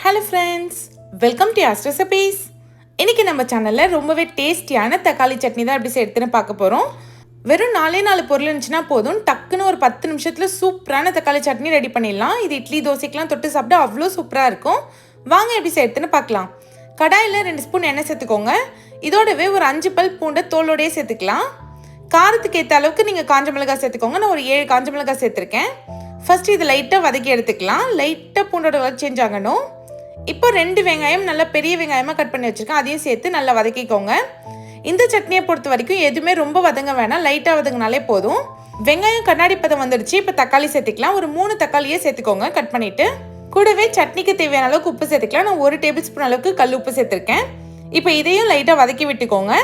Hello friends welcome to ours recipes இன்றைக்கி நம்ம சேனலில் ரொம்பவே டேஸ்டியான தக்காளி சட்னி தான் எப்படி செய்யறதுன்னு பார்க்க போகிறோம் வெறும் நாலே நாலு பொருள் இருந்துச்சுன்னா போதும். டக்குன்னு ஒரு பத்து நிமிஷத்தில் சூப்பரான தக்காளி சட்னி ரெடி பண்ணிடலாம். இது இட்லி தோசைக்கெலாம் தொட்டு சாப்பிட்டா அவ்வளோ சூப்பராக இருக்கும். வாங்க எப்படி செய்யறதுன்னு பார்க்கலாம். கடாயில் ரெண்டு ஸ்பூன் எண்ணெய் சேர்த்துக்கோங்க. இதோடவே ஒரு அஞ்சு பல் பூண்டை தோலோடையே சேர்த்துக்கலாம். காரத்துக்கு ஏற்ற அளவுக்கு நீங்கள் காஞ்ச மிளகாய் சேர்த்துக்கோங்க. நான் ஒரு ஏழு காஞ்ச மிளகாய் சேர்த்துருக்கேன். ஃபஸ்ட்டு இது லைட்டாக வதக்கி எடுத்துக்கலாம். லைட்டாக பூண்டோட சேஞ்ச் ஆகணும். இப்போ ரெண்டு வெங்காயம் நல்லா பெரிய வெங்காயமாக கட் பண்ணி வச்சுருக்கேன். அதையும் சேர்த்து நல்லா வதக்கிக்கோங்க. இந்த சட்னியை பொறுத்த வரைக்கும் எதுவுமே ரொம்ப வதங்க வேணாம். லைட்டாக வதங்கினாலே போதும். வெங்காயம் கண்ணாடி பதம் வந்துடுச்சு. இப்போ தக்காளி சேர்த்துக்கலாம். ஒரு மூணு தக்காளியே சேர்த்துக்கோங்க. கட் பண்ணிவிட்டு கூடவே சட்னிக்கு தேவையான அளவுக்கு உப்பு சேர்த்துக்கலாம். நான் ஒரு டேபிள் ஸ்பூன் அளவுக்கு கல் உப்பு சேர்த்துருக்கேன். இப்போ இதையும் லைட்டாக வதக்கி விட்டுக்கோங்க.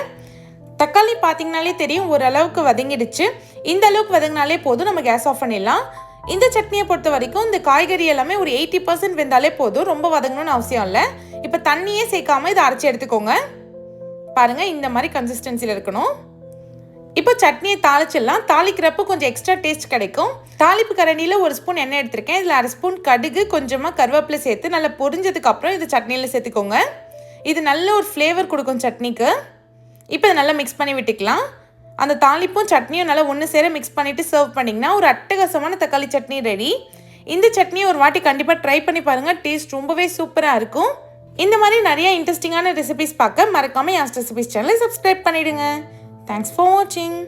தக்காளி பார்த்தீங்கனாலே தெரியும் ஓரளவுக்கு வதங்கிடுச்சு. இந்த அளவுக்கு வதங்கினாலே போதும். நம்ம கேஸ் ஆஃப் பண்ணிடலாம். இந்த சட்னியை பொறுத்த வரைக்கும் இந்த காய்கறி எல்லாமே ஒரு எயிட்டி பர்சன்ட் வெந்தாலே போதும். ரொம்ப வதங்கணும்னு அவசியம் இல்லை. இப்போ தண்ணியே சேர்க்காம இதை அரைச்சி எடுத்துக்கோங்க. பாருங்க இந்த மாதிரி கன்சிஸ்டன்சியில் இருக்கணும். இப்போ சட்னியை தாளிச்சிடலாம். தாளிக்கிறப்போ கொஞ்சம் எக்ஸ்ட்ரா டேஸ்ட் கிடைக்கும். தாளிப்பு கரண்டியில் ஒரு ஸ்பூன் எண்ணெய் எடுத்திருக்கேன். இதில் அரை ஸ்பூன் கடுகு கொஞ்சமாக கருவேப்பிலை சேர்த்து நல்லா பொரிஞ்சதுக்கப்புறம் இது சட்னியில் சேர்த்துக்கோங்க. இது நல்ல ஒரு ஃப்ளேவர் கொடுக்கும் சட்னிக்கு. இப்போ இதை நல்லா மிக்ஸ் பண்ணி விட்டுக்கலாம். அந்த தாளிப்பும் சட்னியும் நல்லா ஒன்று சேர மிக்ஸ் பண்ணிவிட்டு சர்வ் பண்ணிங்கன்னா ஒரு அட்டகாசமான தக்காளி சட்னி ரெடி இந்த சட்னியை ஒரு வாட்டி கண்டிப்பாக ட்ரை பண்ணி பாருங்கள் டேஸ்ட் ரொம்பவே சூப்பராக இருக்கும். இந்த மாதிரி நிறைய இன்ட்ரெஸ்டிங்கான ரெசிபிஸ் பார்க்க மறக்காமல் யாஸ் ரெசிபிஸ் சேனலை சப்ஸ்கிரைப் பண்ணிவிடுங்க தேங்க்ஸ் ஃபார் வாட்சிங்